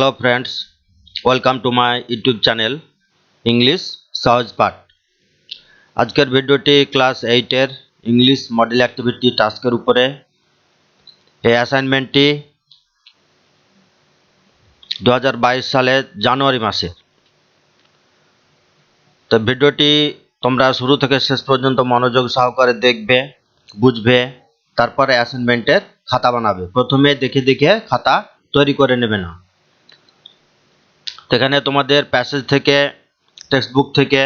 Hello friends welcome to my YouTube channel English সহজ পাঠ আজকের ভিডিওটি ক্লাস এইটের ইংলিশ মডেল অ্যাক্টিভিটি টাস্কের উপরে। এই অ্যাসাইনমেন্টটি দু সালের জানুয়ারি মাসে। তো ভিডিওটি তোমরা শুরু থেকে শেষ পর্যন্ত মনোযোগ সহকারে দেখবে, বুঝবে, তারপরে অ্যাসাইনমেন্টের খাতা বানাবে। প্রথমে দেখে দেখে খাতা তৈরি করে নেবে না। এখানে তোমাদের প্যাসেজ থেকে টেক্সট বুক থেকে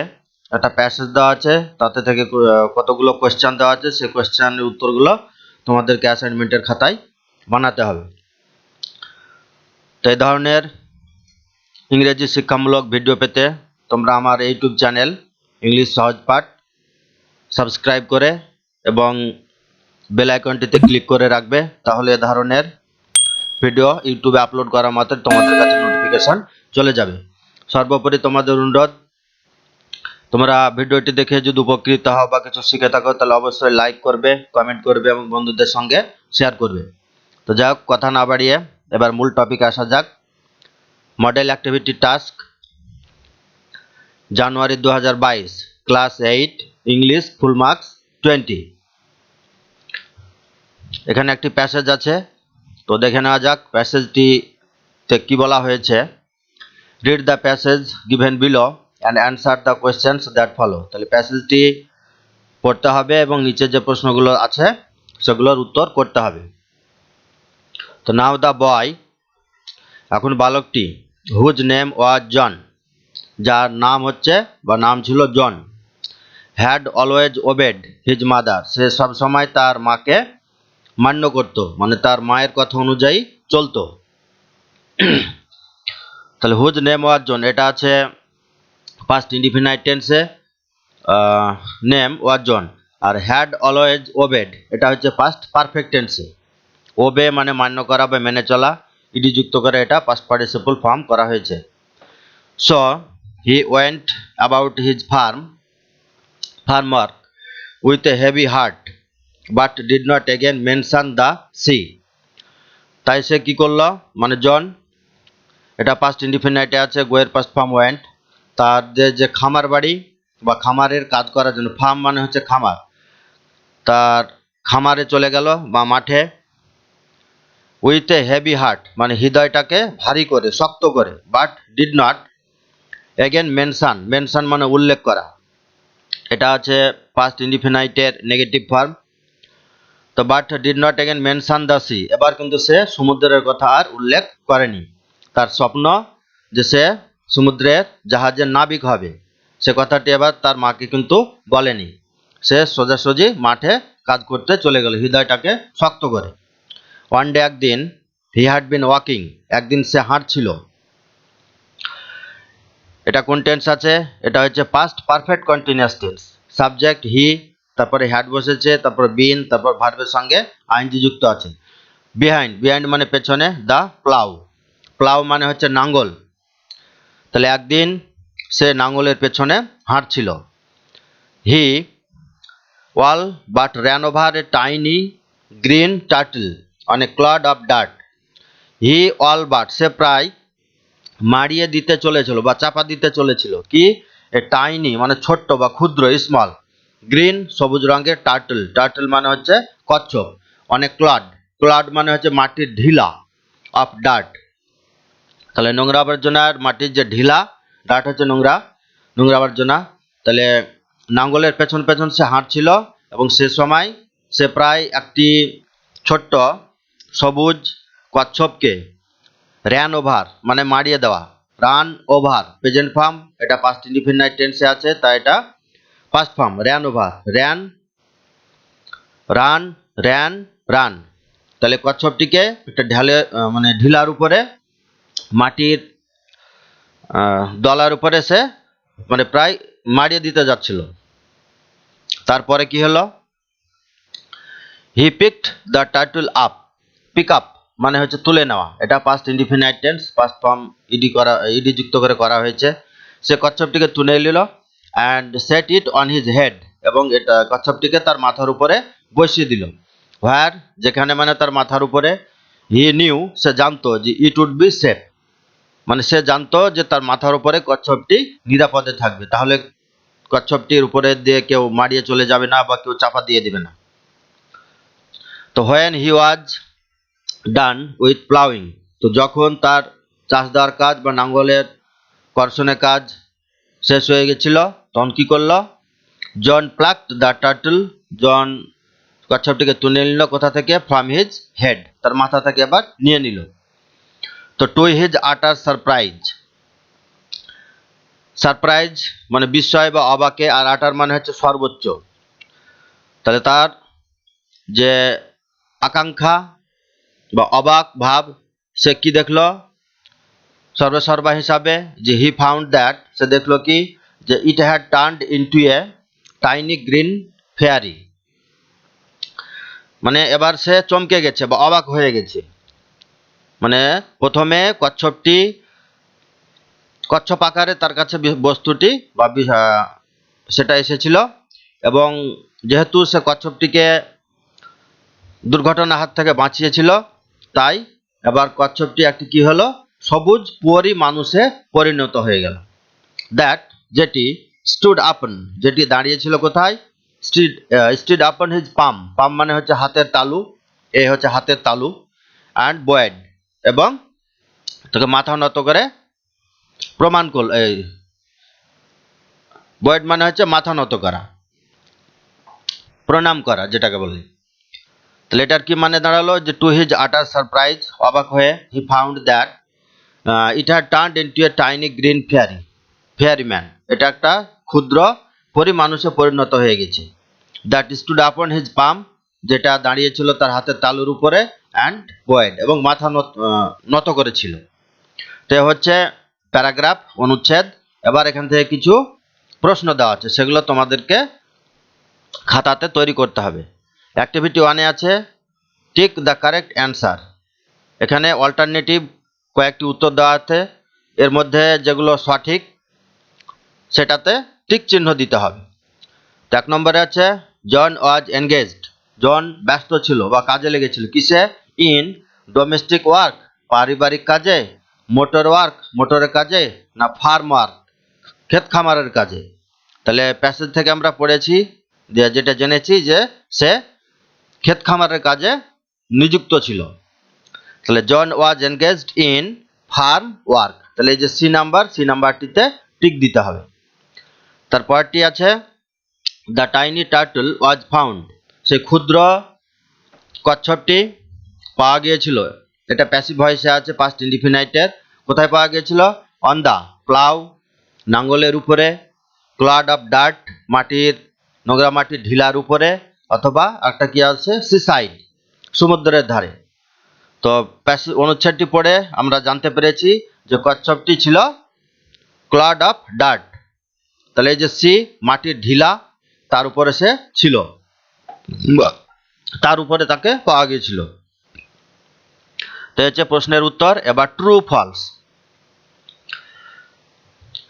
একটা প্যাসেজ দেওয়া আছে। তাতে থেকে কতগুলো কোয়েশ্চেন দেওয়া আছে, সেই কোয়েশ্চেনের উত্তরগুলো তোমাদেরকে অ্যাসাইনমেন্টের খাতায় বানাতে হবে। তো এই ধরনের ইংরেজি শিক্ষামূলক ভিডিও পেতে তোমরা আমার ইউটিউব চ্যানেল ইংলিশ সহজ পাঠ সাবস্ক্রাইব করে এবং বেল আইকনটিতে ক্লিক করে রাখবে। তাহলে এ ধরনের ভিডিও ইউটিউবে আপলোড করা মাত্র তোমাদের কাছে নোটিফিকেশন চলে যাবে। সর্বোপরি তোমাদের অনুরোধ, তোমরা ভিডিওটি দেখে যদি উপকৃত হও বা কিছু শিখে থাকো, তাহলে অবশ্যই লাইক করবে কমেন্ট করবে এবং বন্ধুদের সঙ্গে শেয়ার করবে। তো যাই হোক, কথা না বাড়িয়ে এবার মূল টপিক আসা যাক। মডেল অ্যাক্টিভিটি টাস্ক জানুয়ারি দু হাজার বাইশ class eight English full marks twenty এখানে একটি প্যাসেজ আছে। তো দেখে নেওয়া যাক প্যাসেজটিতে কি বলা হয়েছে। Read the passage given below and answer the questions that follow তাহলে প্যাসেজটি পড়তে হবে এবং নিচে যে প্রশ্নগুলো আছে, সেগুলোর উত্তর করতে হবে। তো নাও দ্য বয় এখন বালকটি হুজ নেম ওয়াজ জন যার নাম হচ্ছে বা নাম ছিল John had always obeyed his mother সে সব সময় তার মাকে মান্য করত মানে তার মায়ের কথা অনুযায়ী চলতো। তাহলে হুজ নেম ওয়াজ জন এটা আছে পাস্ট ইন্ডিফিনাইট টেন্সে নেম ওয়াজ জন আর হ্যাড অলওয়েজ ওবেড এটা হচ্ছে পাস্ট পারফেক্ট টেন্সে ওবে মানে মান্য করা বা মেনে চলা ইডি যুক্ত করে এটা পাস্ট পার্টিসিপল ফর্ম করা হয়েছে। So he went about his farm farm work with a heavy heart but did not again mention the sea তাই সে কী করল? মানে জন, এটা পাস্ট ইন্ডিফিনাইটে আছে গোয়ের পাস্ট ফার্ম ওয়েন্ট তার যে যে খামার বাড়ি বা খামারের কাজ করার জন্য ফার্ম মানে হচ্ছে খামার। তার খামারে চলে গেল বা মাঠে উইথ এ হেভি হার্ট মানে হৃদয়টাকে ভারী করে, শক্ত করে but did not again mention mention মানে উল্লেখ করা। এটা আছে পাস্ট ইন্ডিফিনাইটের নেগেটিভ ফর্ম তো but did not again mention the sea এবার কিন্তু সে সমুদ্রের কথা আর উল্লেখ করেনি। তার স্বপ্ন যে সে সমুদ্রের জাহাজের নাবিক হবে। সে কথাটি এবার তার মাকে কিন্তু বলেনি। সে সোজাসুজি মাঠে কাজ করতে চলে গেল, হৃদয়টাকে শক্ত করে। ওয়ান ডে একদিন হি হ্যাড বিন ওয়াকিং একদিন সে হাঁটছিল। এটা কোন টেন্স আছে? এটা হচ্ছে past perfect continuous tense subject he তারপরে হ্যাড বসেছে, তারপর বিন তারপর ভার্বের সঙ্গে আইনজি যুক্ত আছে। বিহাইন্ড বিহাইন্ড মানে পেছনে দ্য প্লাউ প্লাউ মানে হচ্ছে নাঙ্গল। তাহলে একদিন সে নাঙ্গলের পেছনে হাঁটছিল। He all but ran over a tiny green turtle on a clod of dirt he all but, সে প্রায় মারিয়ে দিতে চলেছিল বা চাপা দিতে চলেছিল। কি? এ টাইনি মানে ছোট্ট বা ক্ষুদ্র স্মল গ্রিন, সবুজ রঙের টার্টল। টার্টল মানে হচ্ছে কচ্ছপ অনেক ক্লাড। ক্লাড মানে হচ্ছে মাটির ঢিলা অফ ডার্ট তাহলে নোংরা আবর্জনার মাটির যে ঢিলা ডার্ট হচ্ছে নোংরা নোংরা আবর্জনা। তাহলে নাঙ্গলের পেছন পেছন সে হাঁটছিল এবং সে সময় সে প্রায় একটি ছোট্ট সবুজ কচ্ছপকে র্যান ওভার মানে মারিয়ে দেওয়া। রান ওভার প্রেজেন্ট ফার্ম এটা পাস্ট ইন্ডিফিনাইট টেন্সে আছে, তাই এটা past form ran over ran run ran run তাহলে কচ্ছপটিকে একটা ঢালে মানে ঢিলার উপরে, মাটির দলার উপরে সে মানে প্রায় মারিয়ে দিতে যাচ্ছিল। তারপরে কি হলো? He picked the title up pick up মানে হচ্ছে তুলে নেওয়া। এটা past indefinite tense past form ED করা ইডি যুক্ত করে করা হয়েছে। সে কচ্ছপটিকে তুলে নিল। And set it on his head এবং এটা কচ্ছপটিকে তার মাথার উপরে বসিয়ে দিল। হোয়ার যেখানে মানে তার মাথার উপরে। হি নিউ সে জানতো যে ইট উড বি সেফ মানে সে জানতো যে তার মাথার উপরে কচ্ছপটি নিরাপদে থাকবে। তাহলে কচ্ছপটির উপরে দিয়ে কেউ মারিয়ে চলে যাবে না বা কেউ চাপা দিয়ে দিবে না। তো when he was done with ploughing তো যখন তার চাষ দেওয়ার কাজ বা নাঙ্গলের কর্ষণের কাজ শেষ হয়ে গেছিল তখন কি করল? John pluck the turtle John কচ্ছপটিকে তুলে নিল, কোথা থেকে? ফ্রম হিজ হেড তার মাথা থেকে আবার নিয়ে নিল। তো to his utter surprise surprise মানে বিস্ময় বা অবাকে, আর আটার মানে হচ্ছে সর্বোচ্চ। তাহলে তার যে আকাঙ্ক্ষা বা অবাক ভাব, সে কি দেখল? সর্বসর্বা হিসাবে যে হি ফাউন্ড দ্যাট সে দেখল কি? যে it had turned into a tiny green fairy মানে এবার সে চমকে গেছে বা অবাক হয়ে গেছে। মানে প্রথমে কচ্ছপটি, কচ্ছপ আকারে তার কাছে বস্তুটি বা সেটা এসেছিল এবং যেহেতু সে কচ্ছপটিকে দুর্ঘটনার হাত থেকে বাঁচিয়েছিল, তাই এবার কচ্ছপটি একটি কি হলো? সবুজ পুয়ারি মানুষে পরিণত হয়ে গেল। দ্যাট যেটি স্টুড আপন যেটি দাঁড়িয়েছিল কোথায়? স্ট্রিড স্ট্রিড আপন হিজ পাম পাম মানে হচ্ছে হাতের তালু, এ হচ্ছে হাতের তালু অ্যান্ড বয়েড এবং তোকে মাথা নত করে প্রমাণ করল, এই বয়েড মানে হচ্ছে মাথা নত করা, প্রণাম করা, যেটাকে বলে। তাহলে এটার কি মানে দাঁড়াল? যে টু হিজ আটার সারপ্রাইজ অবাক হয়ে he found that it had turned into a tiny green fairy fairy man এটা একটা ক্ষুদ্র পরি মানুষে পরিণত হয়ে গেছে। That stood upon his palm যেটা দাঁড়িয়েছিল তার হাতের তালুর উপরে অ্যান্ড বয়েড এবং মাথা নত করেছিল। তো হচ্ছে প্যারাগ্রাফ, অনুচ্ছেদ। এবার এখান থেকে কিছু প্রশ্ন দেওয়া আছে, সেগুলো তোমাদেরকে খাতাতে তৈরি করতে হবে। অ্যাক্টিভিটি ওয়ানে আছে টিক দ্য কারেক্ট অ্যান্সার এখানে অল্টারনেটিভ কয়েকটি উত্তর দেওয়া আছে। এর মধ্যে যেগুলো সঠিক সেটাতে টিক চিহ্ন দিতে হবে। এক নম্বরে আছে, জন ওয়াজ এনগেজড। জন ব্যস্ত ছিল বা কাজে লেগেছিল। কিসে? ইন ডোমেস্টিক ওয়ার্ক, পারিবারিক কাজে, মোটর ওয়ার্ক, মোটরের কাজে, না ফার্ম ওয়ার্ক, ক্ষেত খামারের কাজে। তাহলে প্যাসেজ থেকে আমরা পড়েছি যেটা জেনেছি যে সে ক্ষেত খামারের কাজে নিযুক্ত ছিল। তাহলে John was engaged in farm work. তাহলে এই যে সি নাম্বার, সি নাম্বারটিতে টিক দিতে হবে। তারপরটি আছে, the tiny turtle was found. সেই ক্ষুদ্র কচ্ছপটি পাওয়া গিয়েছিল। এটা প্যাসিভ ভয়েসে আছে, পাস্ট ইনডিফিনাইটের। কোথায় পাওয়া গিয়েছিল? অন দা প্লাউ নাঙ্গলের উপরে, ক্লাড অফ ডার্ট মাটির, নোংরা মাটির ঢিলার উপরে, অথবা একটা কি আছে? সিসাইড, সমুদ্রের ধারে। তো অনুচ্ছেদটি পড়ে আমরা জানতে পেরেছি যে কচ্ছপটি ছিল ক্লাড অফ ডার্ট। তাহলে এই যে সি মাটির ঢিলা তার উপরে সে ছিল। তার উপরে তাকে পাওয়া গিয়েছিল। তো এই হচ্ছে প্রশ্নের উত্তর এবার true false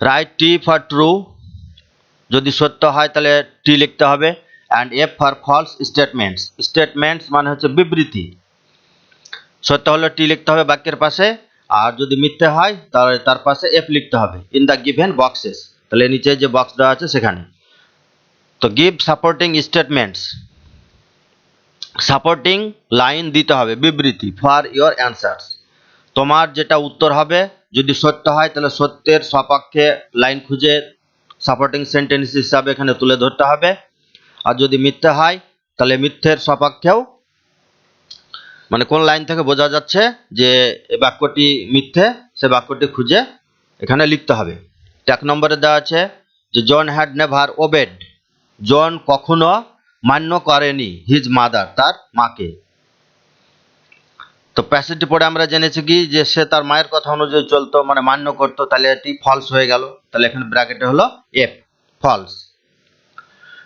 write T for true যদি সত্য হয় তাহলে টি লিখতে হবে। And F for false statements statements মানে হচ্ছে বিবৃতি। সত্য হলে টি লিখতে হবে বাক্যের পাশে। আর যদি মিথ্যে হয় তাহলে তার পাশে এফ লিখতে হবে। ইন দ্য গিভেন বক্সেস তাহলে নিচে যে বক্স দেওয়া আছে সেখানে। তো give supporting statements supporting line দিতে হবে, বিবৃতি ফর ইওর অ্যান্সার্স তোমার যেটা উত্তর হবে, যদি সত্য হয়, তাহলে সত্যের সপক্ষে লাইন খুঁজে সাপোর্টিং সেন্টেন্স হিসাবে এখানে তুলে ধরতে হবে। আর যদি মিথ্যে হয়, তাহলে মিথ্যের সপক্ষেও মানে কোন লাইন থেকে বোঝা যাচ্ছে যে বাক্যটি মিথ্যে, সে বাক্যটি খুঁজে এখানে লিখতে হবে। এক নম্বরে দেওয়া আছে যে John had never obeyed John কখনো মান্য করেনি হিজ মাদার তার মাকে। তো প্যাসেজটি পড়ে আমরা জেনেছি কি যে, সে তার মায়ের কথা অনুযায়ী চলতো মানে মান্য করতো, তাহলে এটি ফলস হয়ে গেল। তাহলে এখানে ব্র্যাকেটে হলো এফ ফলস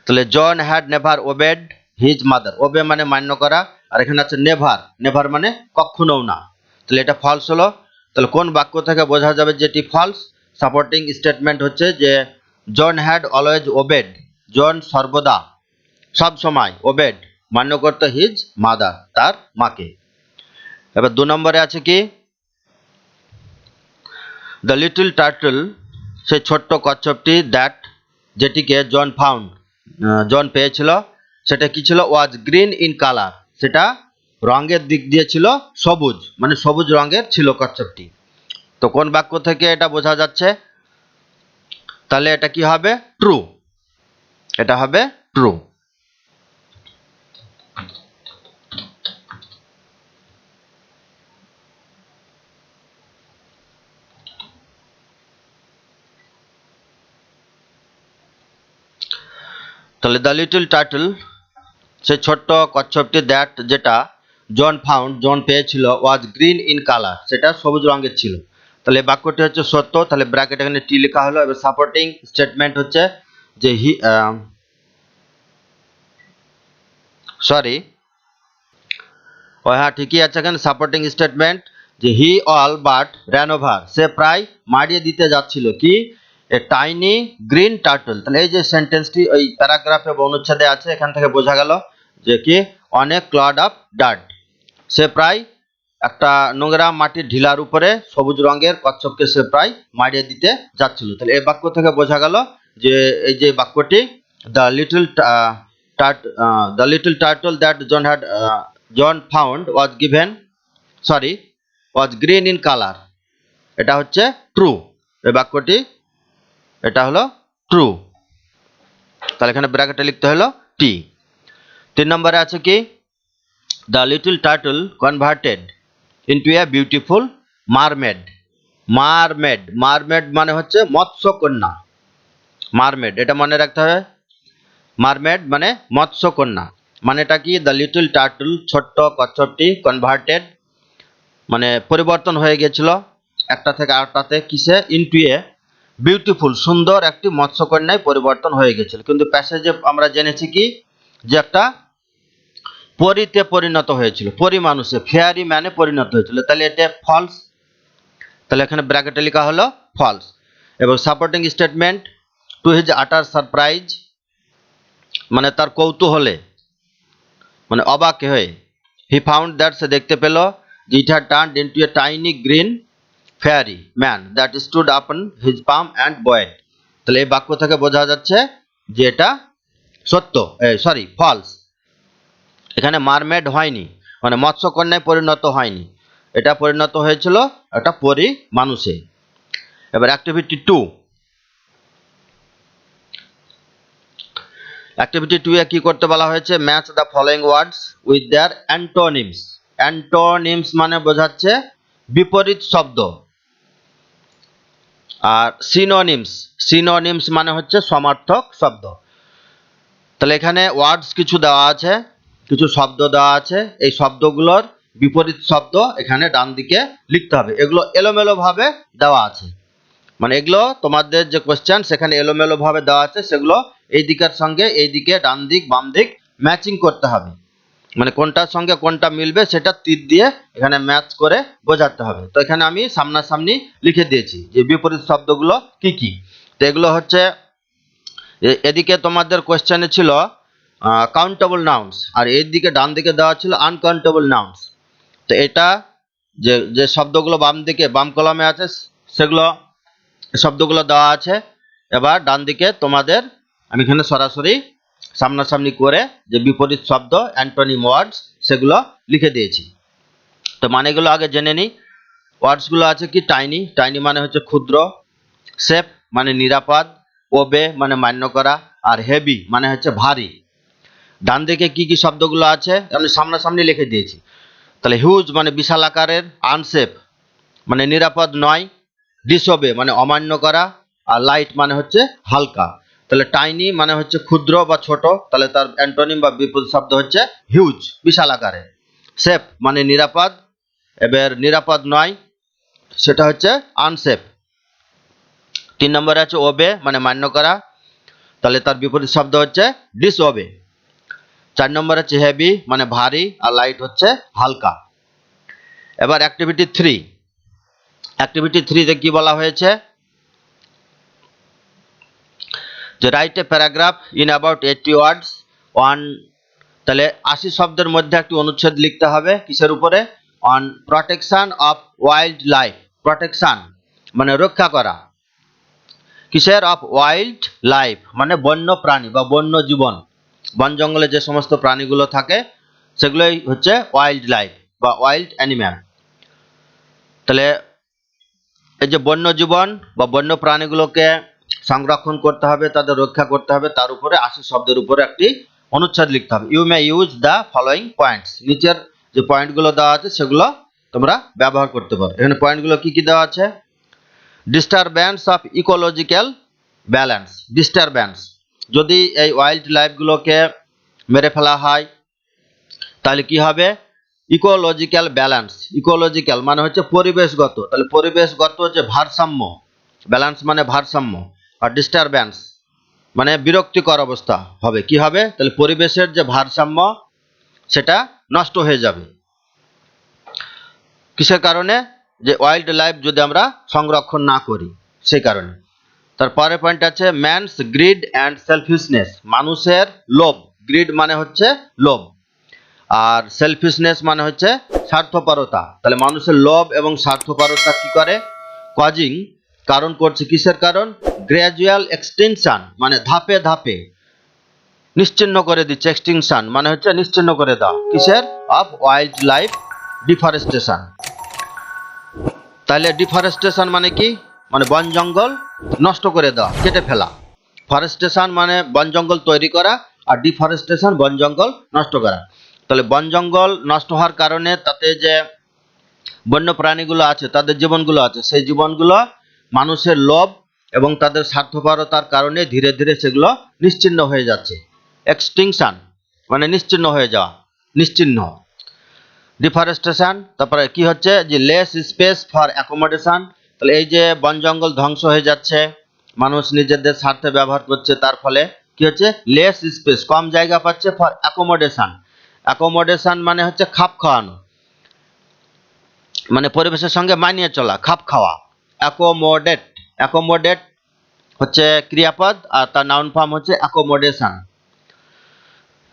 তাহলে John had never obeyed his mother obey মানে মান্য করা, আর এখানে আছে নেভার নেভার মানে কখনো না। তাহলে এটা ফলস হলো। তাহলে কোন বাক্য থেকে বোঝা যাবে যে এটি ফলস সাপোর্টিং স্টেটমেন্ট হচ্ছে যে John had always obeyed John সর্বদা, সব সময় ওবেড মান্য করতো হিজ মাদার তার মাকে। এবার দু নম্বরে আছে কি? দ্য লিটল টার্টল সেই ছোট্ট কচ্ছপটি দ্যাট যেটিকে জন ফাউন্ড জন পেয়েছিল, সেটা কি ছিল? ওয়াজ গ্রিন ইন কালার সেটা রঙের দিক দিয়ে ছিল সবুজ মানে সবুজ রঙের ছিল কচ্ছপটি। তো কোন বাক্য থেকে এটা বোঝা যাচ্ছে? তাহলে এটা কি হবে? ট্রু এটা হবে ট্রু তাহলে দ্য লিটল টার্টল সেই ছোট্ট কচ্ছপটি দ্যাট যেটা জন ফাউন্ড জন পেয়েছিল ওয়াজ গ্রিন ইন কালার সেটা সবুজ রঙের ছিল। তাহলে বাক্যটি হচ্ছে সত্য। তাহলে ব্র্যাকেট এখানে টি লেখা হলো। এবার সাপোর্টিং স্টেটমেন্ট হচ্ছে যে হি সরি ও হ্যাঁ ঠিকই আছে এখানে সাপোর্টিং স্টেটমেন্ট যে he all but ran over সে প্রায় মারিয়ে দিতে যাচ্ছিল। কি? এ টাইনি গ্রিন টার্টল তাহলে এই যে সেন্টেন্সটি ওই প্যারাগ্রাফে অনুচ্ছেদে আছে, এখান থেকে বোঝা গেল যে কি? অনেক ক্লড অফ ডাড সে প্রায় একটা নোংরা মাটির ঢিলার উপরে সবুজ রঙের কচ্ছপকে সে প্রায় মারিয়ে দিতে যাচ্ছিল। তাহলে এই বাক্য থেকে বোঝা গেল যে এই যে বাক্যটি the little the little turtle that John had John found was given sorry was green in colour এটা হচ্ছে ট্রু এই বাক্যটি, এটা হলো ট্রু তাহলে এখানে ব্র্যাকেটে লিখতে হলো টি তিন নম্বরে আছে কি? The little turtle converted into a beautiful mermaid mermaid mermaid মানে হচ্ছে মৎস্যকন্যা। মারমেড এটা মনে রাখতে হবে। মারমেড মানে মৎস্যকন্যা। মানেটা কি? দ্য লিটল টার্টল ছোট্ট কচ্ছপটি কনভার্টেড মানে পরিবর্তন হয়ে গেছিল একটা থেকে আরেকটাতে কিসে? ইন্টু এ বিউটিফুল সুন্দর একটি মৎস্যকন্যায় পরিবর্তন হয়ে গেছিল কিন্তু প্যাসেজে আমরা জেনেছি কি? যে একটা পরিতে পরিণত হয়েছিল। পরি মানুষে ফেয়ারি ম্যানে পরিণত হয়েছিল। তাহলে এটা ফলস তাহলে এখানে ব্র্যাকেটে লেখা হলো ফলস এবং supporting statement to his utter surprise মানে তার কৌতূহলে মানে অবাক হয়ে। হি ফাউন্ড দ্যাট সে দেখতে পেল যে it had turn into a tiny green fairy man that stood upon his palm and bowed তাহলে এই বাক্য থেকে বোঝা যাচ্ছে যে এটা সত্য সরি ফলস এখানে মারমেড হয়নি মানে মৎস্যকন্যায় পরিণত হয়নি। এটা পরিণত হয়েছিল একটা পরি মানুষে। এবার অ্যাক্টিভিটি টু অ্যাক্টিভিটি টু এ কি করতে বলা হয়েছে? Match the following words with their antonyms antonyms মানে বোঝাচ্ছে বিপরীত শব্দ। আর সিনোনিমস সিনোনিমস মানে হচ্ছে সমার্থক শব্দ। তাহলে এখানে ওয়ার্ডস কিছু দেওয়া আছে। কিছু শব্দ দেওয়া আছে, এই শব্দগুলোর বিপরীত শব্দ এখানে ডান দিকে লিখতে হবে। এগুলো এলোমেলোভাবে দেওয়া আছে। মানে এগুলো তোমাদের যে কোশ্চেন সেখানে এলোমেলোভাবে দেওয়া আছে, সেগুলো এই দিকের সঙ্গে, এই দিকে ডান দিক, বাম দিক ম্যাচিং করতে হবে। মানে কোনটার সঙ্গে কোনটা মিলবে, সেটা তীর দিয়ে এখানে ম্যাচ করে বোঝাতে হবে। তো এখানে আমি সামনাসামনি লিখে দিয়েছি যে বিপরীত শব্দগুলো কি কি। তো এগুলো হচ্ছে এদিকে তোমাদের কোশ্চেনে ছিল কাউন্টেবল নাউন্স আর এর দিকে ডান দিকে দেওয়া ছিল আনকাউন্টেবল নাউন্স তো এটা যে যে শব্দগুলো বাম দিকে, বাম কলমে আছে, সেগুলো, শব্দগুলো দেওয়া আছে। এবার ডান দিকে তোমাদের আমি এখানে সরাসরি সামনাসামনি করে যে বিপরীত শব্দ অ্যান্টনিম ওয়ার্ডস সেগুলো লিখে দিয়েছি। তো মানেগুলো আগে জেনে নিই। ওয়ার্ডসগুলো আছে কি? টাইনি টাইনি মানে হচ্ছে ক্ষুদ্র। সেফ মানে নিরাপদ। ওবে মানে মান্য করা। আর হেভি মানে হচ্ছে ভারী। ডান দিকে কি কি শব্দগুলো আছে? আমি সামনাসামনি লিখে দিয়েছি। তাহলে হিউজ মানে বিশাল আকারের আনসেফ মানে নিরাপদ নয় ডিসোবে মানে অমান্য করা, আর লাইট মানে হচ্ছে হালকা। তাহলে টাইনি মানে হচ্ছে ক্ষুদ্র বা ছোট, তাহলে তার অ্যান্টোনিম বা বিপরীত শব্দ হচ্ছে হিউজ বিশাল আকারে সেফ মানে নিরাপদ, এবার নিরাপদ নয়, সেটা হচ্ছে আনসেফ তিন নম্বরে আছে ওবে মানে মান্য করা, তাহলে তার বিপরীত শব্দ হচ্ছে ডিসওবে চার নম্বর হচ্ছে হেভি মানে ভারী, আর লাইট হচ্ছে হালকা। এবার অ্যাক্টিভিটি থ্রি অ্যাক্টিভিটি থ্রিতে কি বলা হয়েছে? যে write a paragraph in about eighty words on তাহলে আশি শব্দের মধ্যে একটি অনুচ্ছেদ লিখতে হবে, কিসের উপরে? On protection of wild life protection মানে রক্ষা করা। কিসের? অফ ওয়াইল্ড লাইফ মানে বন্য প্রাণী বা বন্য জীবন বন জঙ্গলে যে সমস্ত প্রাণীগুলো থাকে, সেগুলোই হচ্ছে ওয়াইল্ড লাইফ বা ওয়াইল্ড অ্যানিম্যাল তাহলে এই যে বন্য জীবন বা বন্য প্রাণীগুলোকে সংরক্ষণ করতে হবে, তাদের রক্ষা করতে হবে, তার উপরে আশি শব্দের উপরে একটি অনুচ্ছেদ লিখতে হবে। You may use the following points নিচের যে পয়েন্টগুলো দেওয়া আছে, সেগুলো তোমরা ব্যবহার করতে পারো। এখানে পয়েন্টগুলো কি কি দেওয়া আছে? Disturbance of ecological balance disturbance যদি এই ওয়াইল্ড লাইফগুলোকে মেরে ফেলা হয়, তাহলে কি হবে? ইকোলজিক্যাল ব্যালেন্স ইকোলজিক্যাল মানে হচ্ছে পরিবেশগত। তাহলে পরিবেশগত যে ভারসাম্য। ব্যালেন্স মানে ভারসাম্য আর ডিস্টারব্যান্স মানে বিরক্তিকর অবস্থা হবে। কি হবে? তাহলে পরিবেশের যে ভারসাম্য, সেটা নষ্ট হয়ে যাবে। কিসের কারণে? যে ওয়াইল্ড লাইফ যদি আমরা সংরক্ষণ না করি, সেই কারণে। তার পরের পয়েন্ট আছে ম্যানস গ্রিড অ্যান্ড সেলফিশনেস মানুষের লোভ। গ্রিড মানে হচ্ছে লোভ। আর সেলফিশনেস মানে হচ্ছে স্বার্থপরতা। তাহলে মানুষের লোভ এবং স্বার্থপরতা কি করে? কজিং কারণ করছে কিসের কারণ? গ্র্যাজুয়াল এক্সটেনশন মানে ধাপে ধাপে। নিশ্চিন্ন করে দিচ্ছে এক্সটিংশন মানে হচ্ছে নিশ্চিন্ন করে দাও কিসের? অফ ওয়াইল্ড লাইফ ডিফরেস্টেশন তাহলে ডিফরেস্টেশন মানে কি? মানে বন জঙ্গল নষ্ট করে দেওয়া, কেটে ফেলা। ফরেস্টেশন মানে বন জঙ্গল তৈরি করা আর ডিফরেস্টেশন বন জঙ্গল নষ্ট করা। তাহলে বন জঙ্গল নষ্ট হওয়ার কারণে তাতে যে বন্য প্রাণীগুলো আছে, তাদের জীবনগুলো আছে, সেই জীবনগুলো মানুষের লোভ এবং তাদের স্বার্থপরতার কারণে ধীরে ধীরে সেগুলো নিশ্চিন্ন হয়ে যাচ্ছে। এক্সটিংশন মানে নিশ্চিন্ন হয়ে যাওয়া নিশ্চিহ্ন ডিফরেস্টেশন তারপরে কি হচ্ছে? যে লেস স্পেস ফর অ্যাকোমোডেশন তাহলে এই যে বন জঙ্গল ধ্বংস হয়ে যাচ্ছে, মানুষ নিজেদের স্বার্থে ব্যবহার করছে, তার ফলে কি হচ্ছে? লেস স্পেস কম জায়গা পাচ্ছে ফর অ্যাকোমোডেশন অ্যাকোমোডেশন মানে হচ্ছে খাপ খাওয়ানো। মানে পরিবেশের সঙ্গে মানিয়ে চলা, খাপ খাওয়া। অ্যাকোমোডেট অ্যাকোমোডেট হচ্ছে ক্রিয়াপদ আর তার নাউন ফর্ম হচ্ছে অ্যাকোমোডেশন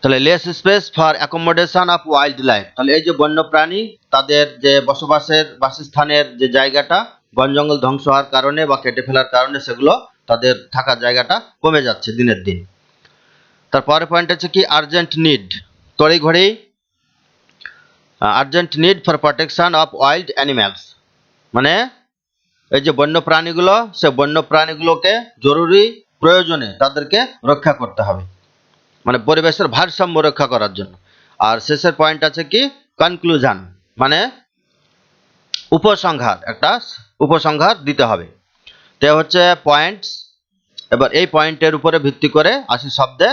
তাহলে less space for accommodation of wild life তাহলে এই যে বন্য প্রাণী তাদের যে বসবাসের বাসস্থানের যে জায়গাটা বন জঙ্গল ধ্বংস হওয়ার কারণে বা কেটে ফেলার কারণে সেগুলো তাদের থাকার জায়গাটা কমে যাচ্ছে দিনের দিন। তারপরে পয়েন্ট হচ্ছে কি আর্জেন্ট নিড তড়িঘড়ি urgent need for protection of wild animals মানে এই যে বন্য প্রাণীগুলো সে বন্য প্রাণীগুলোকে জরুরি প্রয়োজনে তাদেরকে রক্ষা করতে হবে। মানে পরিবেশের ভারসাম্য রক্ষা করার জন্য। আর শেষের পয়েন্ট আছে কি কনক্লুশন মানে উপসংহার, একটা উপসংহার দিতে হবে। তে হচ্ছে পয়েন্টস এবার এই পয়েন্টের উপরে ভিত্তি করে আশি শব্দে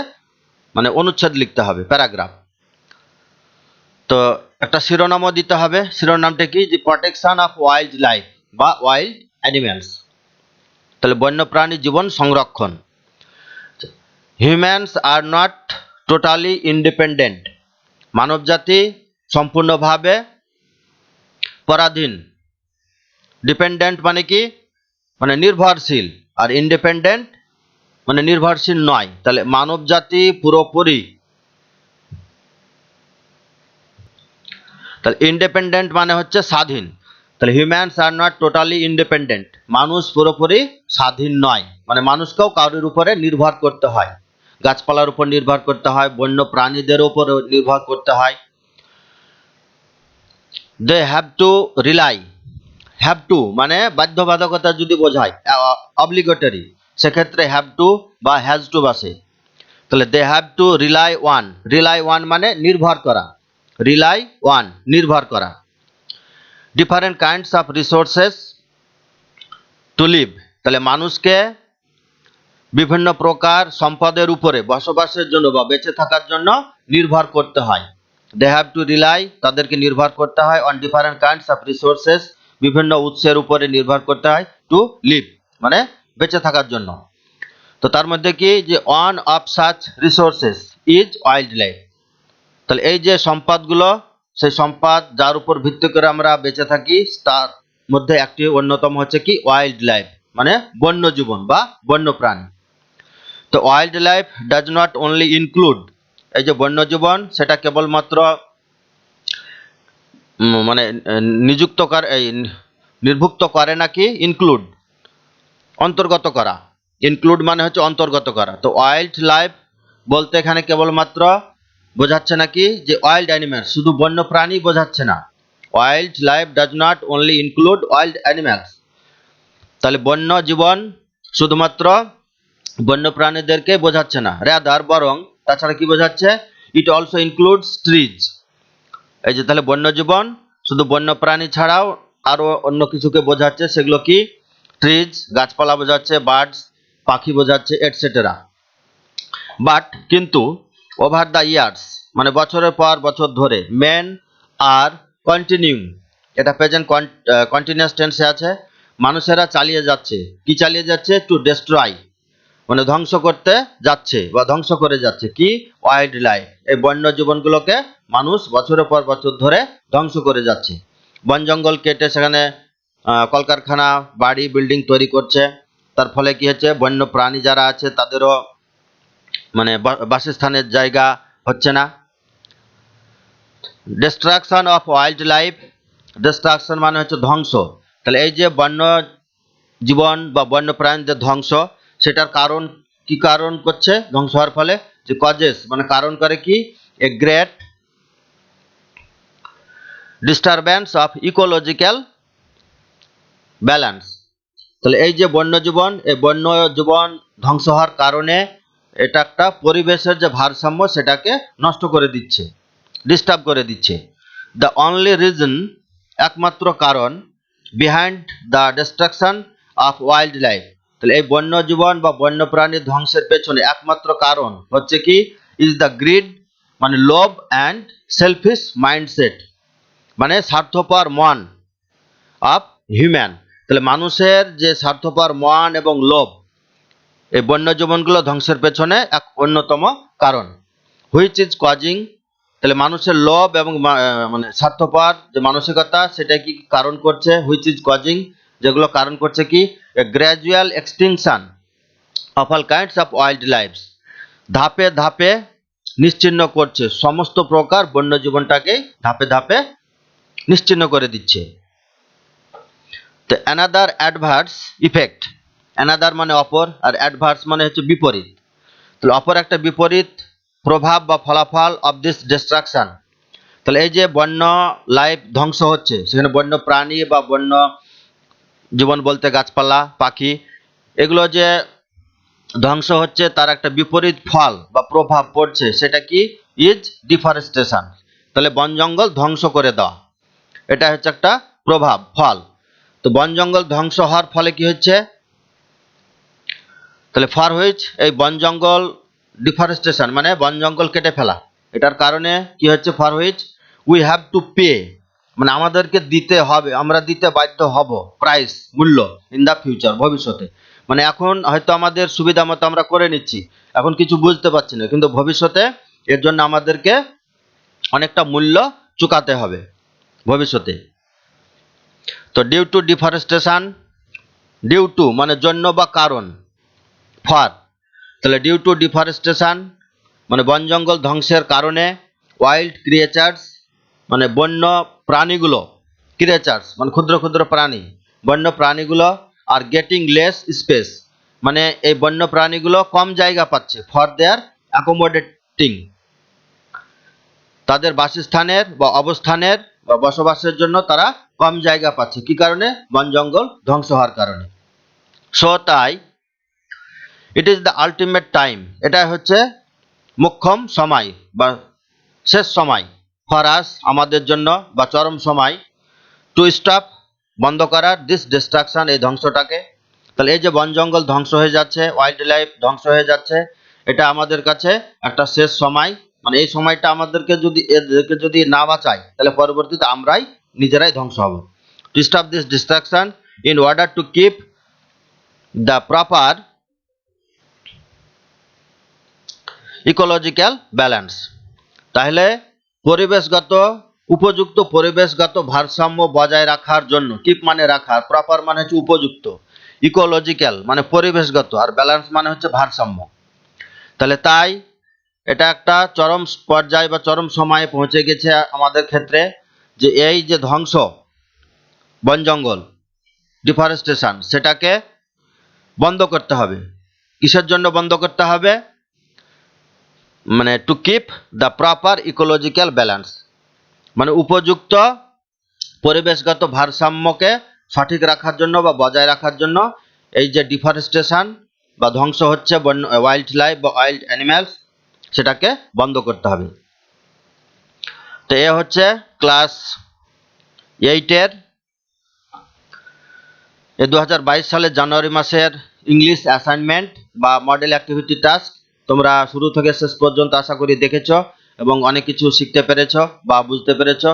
মানে অনুচ্ছেদ লিখতে হবে, প্যারাগ্রাফ। তো একটা শিরোনামও দিতে হবে। শিরোনামটা কি? যে প্রোটেকশন অফ ওয়াইল্ড লাইফ বা ওয়াইল্ড অ্যানিম্যালস তাহলে বন্যপ্রাণী জীবন সংরক্ষণ। Humans are not totally independent মানবজাতি সম্পূর্ণভাবে পরাধীন। ডিপেন্ডেন্ট মানে কি? মানে নির্ভরশীল। আর ইন্ডিপেন্ডেন্ট মানে নির্ভরশীল নয়। তাহলে মানবজাতি পুরোপুরি। তাহলে ইন্ডিপেন্ডেন্ট মানে হচ্ছে স্বাধীন। তাহলে humans are not totally independent মানুষ পুরোপুরি স্বাধীন নয়। মানে মানুষকেও কারোর উপরে নির্ভর করতে হয়। গাছপালার উপর নির্ভর করতে হয়, বন্য প্রাণীদের উপর নির্ভর করতে হয়। They have to rely have to মানে বাধ্যবাধকতা যদি বোঝায় অবলিগেটরি সেক্ষেত্রে হ্যাভ টু বা হ্যাজ টু বাসে তাহলে they have to rely on rely on মানে নির্ভর করা। রিলাই ওয়ান নির্ভর করা। Different kinds of resources to live তাহলে মানুষকে বিভিন্ন প্রকার সম্পদের উপরে বসবাসের জন্য বা বেঁচে থাকার জন্য নির্ভর করতে হয়। দে হ্যাভ টু রিলাই তাদেরকে নির্ভর করতে হয় on different kinds of resources বিভিন্ন উৎসের উপরে নির্ভর করতে হয় টু লিভ মানে বেঁচে থাকার জন্য। তো তার মধ্যে কি? যে one of such resources is wild life তাহলে এই যে সম্পদগুলো, সেই সম্পদ যার উপর ভিত্তি করে আমরা বেঁচে থাকি, তার মধ্যে একটি অন্যতম হচ্ছে কি? ওয়াইল্ড লাইফ মানে বন্য জীবন বা বন্য প্রাণী তো wild life does not only include এই যে বন্য জীবন, সেটা কেবলমাত্র মানে নিযুক্ত করে, এই, নির্ভুক্ত করে নাকি ইনক্লুড অন্তর্গত করা। ইনক্লুড মানে হচ্ছে অন্তর্গত করা। তো ওয়াইল্ড লাইফ বলতে এখানে কেবলমাত্র বোঝাচ্ছে নাকি যে ওয়াইল্ড অ্যানিম্যালস শুধু বন্য প্রাণী বোঝাচ্ছে না। Wild life does not only include wild animals তাহলে বন্য জীবন শুধুমাত্র বন্য প্রাণীদেরকে বোঝাচ্ছে না। রেদার বরং তাছাড়া কি বোঝাচ্ছে? ইট অলসো ইনক্লুডস ট্রিজ এই যে তাহলে বন্য জীবন শুধু বন্য প্রাণী ছাড়াও আরও অন্য কিছুকে বোঝাচ্ছে, সেগুলো কি? ট্রিজ গাছপালা বোঝাচ্ছে বার্ডস পাখি বোঝাচ্ছে এটসেটেরা বাট কিন্তু ওভার দ্য ইয়ার্স মানে বছরের পর বছর ধরে মেন আর কন্টিনিউ এটা প্রেজেন্ট কন্টিনিউয়াস টেন্সে আছে। মানুষেরা চালিয়ে যাচ্ছে। কি চালিয়ে যাচ্ছে? টু ডেস্ট্রয় মানে ধ্বংস করতে যাচ্ছে বা ধ্বংস করে যাচ্ছে। কি? ওয়াইল্ড লাইফ এই বন্য জীবনগুলোকে মানুষ বছরের পর বছর ধরে ধ্বংস করে যাচ্ছে। বন জঙ্গল কেটে সেখানে কলকারখানা, বাড়ি বিল্ডিং তৈরি করছে। তার ফলে কি হচ্ছে? বন্য প্রাণী যারা আছে তাদেরও মানে বাসস্থানের জায়গা হচ্ছে না। Destruction of wild life destruction মানে হচ্ছে ধ্বংস। তাহলে এই যে বন্য জীবন বা বন্য প্রাণীদের ধ্বংস সেটার কারণ, কি কারণ করছে, ধ্বংস হওয়ার ফলে, যে কজেস মানে কারণ করে কি? A great disturbance of ecological balance তাহলে এই যে বন্য জীবন, এই বন্য জীবন ধ্বংস হওয়ার কারণে এটা একটা পরিবেশের যে ভারসাম্য, সেটাকে নষ্ট করে দিচ্ছে ডিস্টার্ব করে দিচ্ছে। দ্য অনলি রিজন একমাত্র কারণ behind the destruction of wild life তাহলে এই বন্য জীবন বা বন্য প্রাণীর ধ্বংসের পেছনে একমাত্র কারণ হচ্ছে কি? ইজ দ্য গ্রিড মানে লোভ অ্যান্ড সেলফিশ মাইন্ডসেট মানে স্বার্থপর মন অফ হিউম্যান তাহলে মানুষের যে স্বার্থপর মন এবং লোভ, এই বন্য জীবনগুলো ধ্বংসের পেছনে এক অন্যতম কারণ। হুইচ ইজ কজিং তাহলে মানুষের লোভ এবং মানে স্বার্থপর যে মানসিকতা সেটা কি কারণ করছে? হুইচ ইজ কজিং যেগুলো কারণ করছে কি? Gradual extinction of all kinds of wild lifes ধাপে ধাপে নিশ্চিহ্ন করছে। সমস্ত প্রকার বন্য জীবনটাকে ধাপে ধাপে নিশ্চিহ্ন করে দিচ্ছে। তো অ্যানাদার অ্যাডভার্স ইফেক্ট অ্যানাদার মানে অপর আর অ্যাডভার্স মানে হচ্ছে বিপরীত। তাহলে অপর একটা বিপরীত প্রভাব বা ফলাফল অফ দিস ডিস্ট্রাকশন তাহলে এই যে বন্য লাইফ ধ্বংস হচ্ছে, সেখানে বন্য প্রাণী বা বন্য জীবন বলতে গাছপালা, পাখি, এগুলো যে ধ্বংস হচ্ছে তার একটা বিপরীত ফল বা প্রভাব পড়ছে, সেটা কি? ইজ ডিফরেস্টেশন তাহলে বন জঙ্গল ধ্বংস করে দেওয়া। এটা হচ্ছে একটা প্রভাব, ফল। তো বন জঙ্গল ধ্বংস হওয়ার ফলে কি হচ্ছে? তাহলে ফর হুইচ এই বন জঙ্গল ডিফরেস্টেশন মানে বন জঙ্গল কেটে ফেলা। এটার কারণে কি হচ্ছে? For which we have to pay মানে আমাদেরকে দিতে হবে, আমরা দিতে বাধ্য হব প্রাইস মূল্য ইন দ্য ফিউচার ভবিষ্যতে। মানে এখন হয়তো আমাদের সুবিধা মতো আমরা করে নিচ্ছি, এখন কিছু বুঝতে পারছি না, কিন্তু ভবিষ্যতে এর জন্য আমাদেরকে অনেকটা মূল্য চুকাতে হবে, ভবিষ্যতে। তো due to deforestation due to মানে জন্য বা কারণ ফর তাহলে ডিউ টু ডিফরেস্টেশন মানে বন জঙ্গল ধ্বংসের কারণে ওয়াইল্ড ক্রিয়েচার্স মানে বন্য প্রাণীগুলো ক্রিয়েচার্স মানে ক্ষুদ্র ক্ষুদ্র প্রাণী, বন্য প্রাণীগুলো আর গেটিং লেস স্পেস মানে এই বন্য প্রাণীগুলো কম জায়গা পাচ্ছে ফর দেয়ার অ্যাকোমোডেটিং তাদের বাসস্থানের বা অবস্থানের বা বসবাসের জন্য তারা কম জায়গা পাচ্ছে। কি কারণে? বন জঙ্গল ধ্বংস হওয়ার কারণে। সো তাই it is the ultimate time এটা হচ্ছে মোক্ষম সময় বা শেষ সময়। ফরাস আমাদের জন্য বা চরম সময় টু স্টপ বন্ধ করার দিস ডিস্ট্রাকশন এই ধ্বংসটাকে। তাহলে এই যে বন জঙ্গল ধ্বংস হয়ে যাচ্ছে ওয়াইল্ড লাইফ ধ্বংস হয়ে যাচ্ছে, এটা আমাদের কাছে একটা শেষ সময়। মানে এই সময়টা আমাদেরকে যদি, এদেরকে যদি না বাঁচাই তাহলে পরবর্তীতে আমরাই নিজেরাই ধ্বংস হব। To stop this destruction in order to keep the proper ecological balance তাহলে পরিবেশগত, উপযুক্ত পরিবেশগত ভারসাম্য বজায় রাখার জন্য কিপ মানে রাখার প্রপার মানে হচ্ছে উপযুক্ত ইকোলজিক্যাল মানে পরিবেশগত, আর ব্যালেন্স মানে হচ্ছে ভারসাম্য। তাহলে তাই, এটা একটা চরম পর্যায়ে বা চরম সময়ে পৌঁছে গেছে আমাদের ক্ষেত্রে যে এই যে ধ্বংস, বন জঙ্গল ডিফরেস্টেশন সেটাকে বন্ধ করতে হবে। কিসের জন্য বন্ধ করতে হবে? মানে to keep the proper ecological balance মানে উপযুক্ত পরিবেশগত ভারসাম্যকে সঠিক রাখার জন্য বা বজায় রাখার জন্য এই যে ডিফরেস্টেশন বা ধ্বংস হচ্ছে বন্য ওয়াইল্ড লাইফ বা ওয়াইল্ড অ্যানিম্যালস সেটাকে বন্ধ করতে হবে। তো এ হচ্ছে ক্লাস এইটের এ দু সালের জানুয়ারি মাসের ইংলিশ অ্যাসাইনমেন্ট বা মডেল অ্যাক্টিভিটি টাস্ক তোমরা শুরু থেকে শেষ পর্যন্ত আশা করি দেখেছ এবং অনেক কিছু শিখতে পেরেছ বা বুঝতে পেরেছ।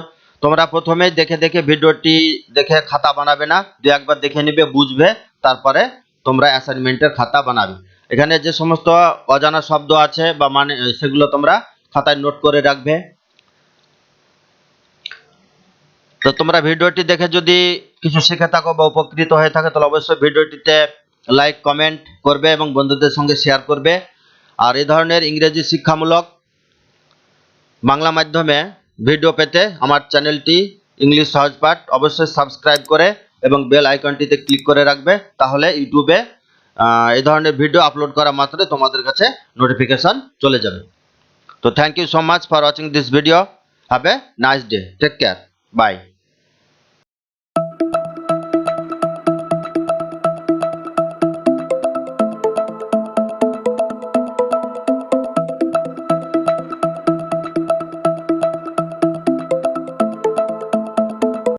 তোমরা প্রথমেই দেখে দেখে ভিডিওটি দেখে খাতা বানাবে না, দু একবার দেখে নিবে, বুঝবে, তারপরে তোমরা অ্যাসাইনমেন্টের খাতা বানাবে। এখানে যে সমস্ত অজানা শব্দ আছে বা মানে সেগুলো তোমরা খাতায় নোট করে রাখবে। তো তোমরা ভিডিওটি দেখে যদি কিছু শিখে থাকো বা উপকৃত হয়ে থাকে, তাহলে অবশ্যই ভিডিওটিতে লাইক কমেন্ট করবে এবং বন্ধুদের সঙ্গে শেয়ার করবে। আর এ ধরনের ইংরেজি শিক্ষামূলক বাংলা মাধ্যমে ভিডিও পেতে আমার চ্যানেলটি ইংলিশ সহজপাঠ অবশ্যই সাবস্ক্রাইব করে এবং বেল আইকনটিতে ক্লিক করে রাখবে, তাহলে ইউটিউবে এই ধরনের ভিডিও আপলোড করা মাত্রই তোমাদের কাছে নোটিফিকেশন চলে যাবে। তো thank you so much for watching this video have a nice day take care bye